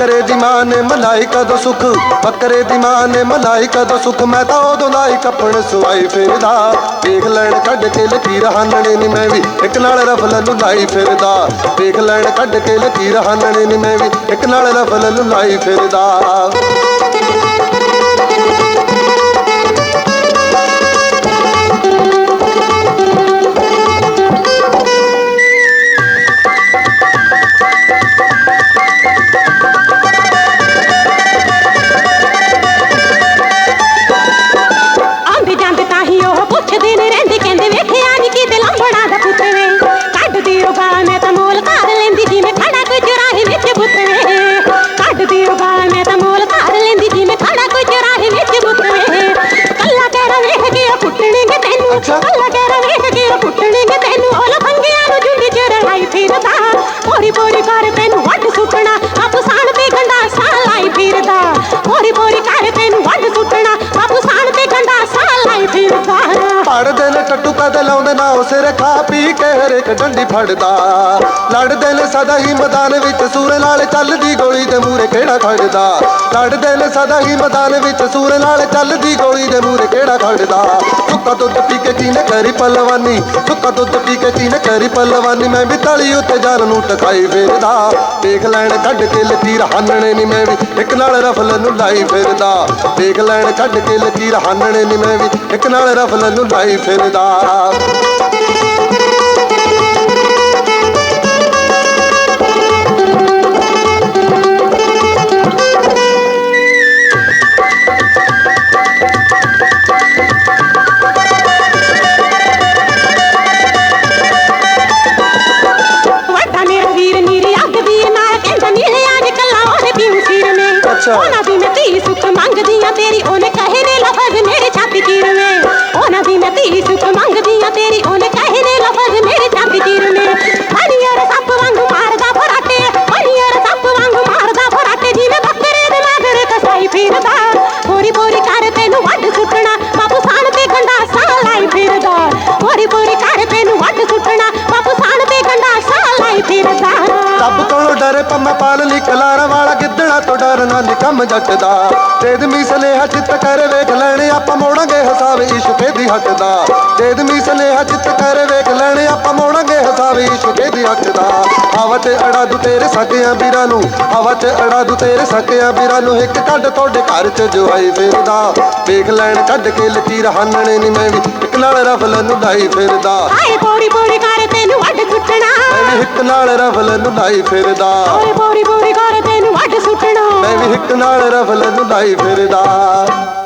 ਬੱਕਰੇ ਦੀ ਮਾਂ ਨੇ ਮਲਾਈ ਕਦੋਂ ਸੁਖ? ਬੱਕਰੇ ਦੀ ਮਾਂ ਨੇ ਮਲਾਈ ਕਦੋਂ ਸੁਖ? ਮੈਂ ਤਾਂ ਉਦੋਂ ਦਾ ਹੀ ਸਵਾਈ ਫਿਰਦਾ। ਵੇਖ ਲੈਣ ਕੱਢ ਕੇ ਲਕੀਰ ਹਾਨਣੇ ਨੀ ਮੈਂ ਵੀ। ਇੱਕ ਨਾਲ ਰਫਲ ਨੂੰ ਲਾਈ ਫਿਰਦਾ। ਵੇਖ ਲੈਣ ਕੱਢ ਕੇ ਲਕੀਰ ਹਾਨਣੇ ਨੀ ਮੈਂ ਵੀ। ਇੱਕ ਨਾਲ ਰਫਲ ਨੂੰ ਲਾਈ ਫਿਰਦਾ। ਪੋਰੀ ਕਰ ਤੈਨੂੰ ਵੱਢ ਸੁੱਟਣਾ। ਆਪੂ ਤੇ ਗੰਡਾ ਸਾਹ ਲਾਈ ਫਿਰਦਾ। ਪੋਰੀ ਪੋਰੀ ਕਰ ਤੈਨੂੰ ਵੱਢ ਸੁੱਟਣਾ। ਆਪੂ ਤੇ ਗੰਡਾ ਸਾਹ ਲਾਈ ਫਿਰਦਾ। ਪੜਦੇ ਨੇ ਟੱਟੂ ਕਦੇ ਲਾਉਂਦੇ ਨਾ ਉਹ ਸਿਰ ਖਾ ਪੀ ਕੇ ਹਰੇਕ ਡੰਡੀ ਫੜਦਾ। ਲੜਦੇ ਨੇ ਸਦਾ ਹੀ ਮੈਦਾਨ ਵਿੱਚ ਸੂਰ ਨਾਲ ਚੱਲਦੀ ਗੋਲੀ ਦੇ ਮੂਰੇ ਕਿਹੜਾ ਖੜਦਾ? ਲੜਦੇ ਨੇ ਸਦਾ ਹੀ ਮੈਦਾਨ ਵਿੱਚ ਸੂਰ ਨਾਲ ਚੱਲਦੀ ਗੋਲੀ ਦੇ ਮੂਰੇ ਕਿਹੜਾ ਖੜਦਾ? ਸੁੱਕਾ ਦੁੱਧ ਪੀ ਕੇ ਕੀਨੇ ਕਰੀ ਪਲਵਾਨੀ, ਸੁੱਕਾ ਦੁੱਧ ਪੀ ਕੇ ਚੀਨ ਕਰੀ ਪਲਵਾਨੀ, ਮੈਂ ਵੀ ਤਲੀ ਉੱਤੇ ਜਾਨ ਨੂੰ ਟਕਾਈ ਫਿਰਦਾ। ਦੇਖ ਲੈਣ ਕੱਢ ਕੇ ਲਕੀਰ ਹਾਨਣੇ ਨੀ, ਮੈਂ ਵੀ ਇੱਕ ਨਾਲ ਰਫਲ ਨੂੰ ਲਾਈ ਫਿਰਦਾ। ਦੇਖ ਲੈਣ ਕੱਢ ਕੇ ਲਕੀਰ ਹਾਨਣੇ ਨੀ, ਮੈਂ ਵੀ ਇੱਕ ਨਾਲ ਰਫਲ ਨੂੰ ਲਾਈ ਫਿਰਦਾ। ਉਹਨਾਂ ਦੀ ਮੈਂ ਧੀ ਸੁੱਖ ਮੰਗਦੀ ਆ ਤੇਰੀ ਉਹਨੇ ਕਹੇ ਨੇ ਲਫ਼ਜ਼ ਮੇਰੇ ਛਾਤੀ ਚੀਰ ਨੇ ਉਹਨਾਂ ਦੀ ਮੈਂ ਧੀ ਸੁੱਖ ਮੰਗਦੀ ਆ ਤੇਰੀ ਉਹਨੇ ਕਹੇ ਨੇ ਲਫ਼ਜ਼ ਮੇਰੇ ਛਾਤੀ ਚੀਰ ਨੇ ਹਰੀਅਰ ਸੱਪ ਵਾਂਗੂ ਮਾਰਦਾ ਫਰਾਟੇ ਹਰੀਅਰ ਸੱਪ ਵਾਂਗੂ ਮਾਰਦਾ ਫਰਾਟੇ ਜਿਵੇਂ ਬੱਕਰੇ ਦੇ ਮਗਰ ਕਸਾਈ ਫਿਰਦਾ। ਪੂਰੀ ਪੂਰੀ ਕਰ ਤੈਨੂੰ ਵੱਢ ਸੁੱਟਣਾ ਬਾਪੂ ਸਾਣ ਤੇ ਗੰਡਾ ਸਾਹ ਲਾਈ ਫਿਰਦਾ। ਪੂਰੀ ਪੂਰੀ ਕਰ ਤੈਨੂੰ ਵੱਢ ਸੁੱਟਣਾ ਬਾਪੂ ਸਾਣ ਤੇ ਗੰਡਾ ਸਾਹ ਲਾਈ ਫਿਰਦਾ। ਰੱਬ ਕੋਲੋਂ ਡਰੇ ਪੰਮਾ ਪਾਲ ਲਈ ਕਲਾਰਾਂ ਵਾਲਾ ਗਿੱਦੜਾ ਤੋਂ ਡਰਨਾ ਨੀ ਕੰਮ ਜੱਟ ਦਾ ਤੇਦਮੀ ਸਨੇਹਾ ਚਿੱਤ ਕਰ ਵੇਖ ਲੈਣੇ ਆਪਾਂ ਮੋੜਾਂਗੇ ਹਿਸਾਬ ਇਸ਼ਕੇ ਦੀ। ਹੱਕ ਦਾ ਤੇਦਮੀ ਸਨੇਹਾ ਚਿੱਤ ਕਰ ਵੇਖ ਲੈਣੇ ਆਪਾਂ ਮੋੜਾਂਗੇ ਹਿਸਾਬ ਇਸ਼ਕੇ ਦੀ ਹੱਕ ਦਾ। ਹਵਾ ਤੇ ਅੜਾ ਦੂ ਤੇਰੇ ਸਕਿਆਂ ਵੀਰਾਂ ਨੂੰ ਹਵਾ ਤੇ ਅੜਾ ਦੂ ਤੇਰੇ ਸਕਿਆਂ ਵੀਰਾਂ ਨੂੰ ਇੱਕ ਕੱਢ ਤੁਹਾਡੇ ਘਰ ਚ ਜਵਾਈ ਫਿਰਦਾ। ਵੇਖ ਲੈਣ ਕੱਢ ਕੇ ਲਕੀਰ ਹਾਨਣੇ ਨੀ ਮੈਂ ਵੀ ਇੱਕ ਨਾਲ ਰਫਲ ਨੂੰ ਲਾਈ ਫਿਰਦਾ। ਹਾਏ ਪੌੜੀ ਪੌੜੀ ਕਰ ਤੈਨੂੰ ਮੈਂ ਵੀ ਇੱਕ ਨਾਲ ਰਫਲ ਨੂੰ ਲਾਈ ਫਿਰਦਾ। ਹਾਏ ਪੌੜੀ ਪੌੜੀ ਕਰ ਤੈਨੂੰ ਮੈਂ ਵੀ ਇੱਕ ਨਾਲ ਰਫਲ ਨੂੰ ਲਾਈ ਫਿਰਦਾ।